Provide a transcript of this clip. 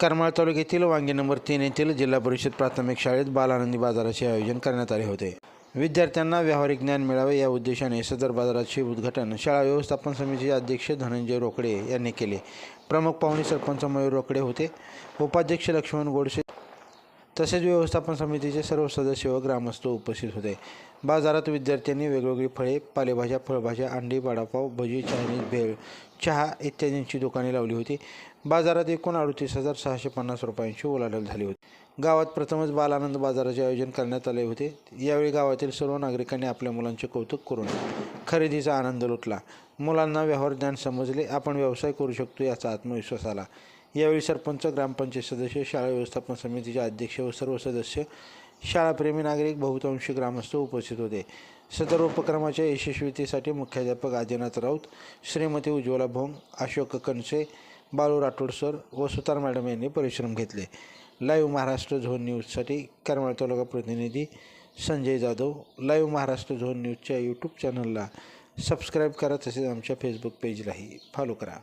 करमाळ तालुक्यातील वांगी नंबर तीन येथील जिल्हा परिषद प्राथमिक शाळेत बालानंदी बाजाराचे आयोजन करण्यात आले होते. विद्यार्थ्यांना व्यावहारिक ज्ञान मिळावे या उद्देशाने सदर बाजाराचे उद्घाटन शाळा व्यवस्थापन समितीचे अध्यक्ष धनंजय रोकडे यांनी केले. प्रमुख पाहुणे सरपंच मयूर रोकडे होते. उपाध्यक्ष लक्ष्मण गोडसे तसेच व्यवस्थापन समितीचे सर्व सदस्य व ग्रामस्थ उपस्थित होते. बाजारात विद्यार्थ्यांनी वेगवेगळी फळे पालेभाज्या फळभाज्या अंडी वडापाव भजी चायनीज भेळ चहा इत्यादींची दुकाने लावली होती. बाजारात एकूण अडतीस हजार सहाशे पन्नास रुपयांची उलाढाल झाली होती. गावात प्रथमच बालानंद बाजाराचे आयोजन करण्यात आले होते. यावेळी गावातील सर्व नागरिकांनी आपल्या मुलांचे कौतुक करून खरेदीचा आनंद लुटला. मुलांना व्यवहार ज्ञान समजले. आपण व्यवसाय करू शकतो याचा आत्मविश्वास आला. यावेळी सरपंच ग्रामपंचायत सदस्य शाळा व्यवस्थापन समितीचे अध्यक्ष व सर्व सदस्य शाळाप्रेमी नागरिक बहुतांशी ग्रामस्थ उपस्थित होते. सदर उपक्रमाच्या यशस्वीतेसाठी मुख्याध्यापक आदिनाथ राऊत श्रीमती उज्ज्वला भोंग अशोक कणसे बाळू राठोड सर व सुतार मॅडम यांनी परिश्रम घेतले. लाईव्ह महाराष्ट्र झोन न्यूजसाठी करमाळ तालुका प्रतिनिधी संजय जाधव. लाईव्ह महाराष्ट्र झोन न्यूजच्या यूट्यूब चॅनलला सबस्क्राईब करा तसेच आमच्या फेसबुक पेजलाही फॉलो करा.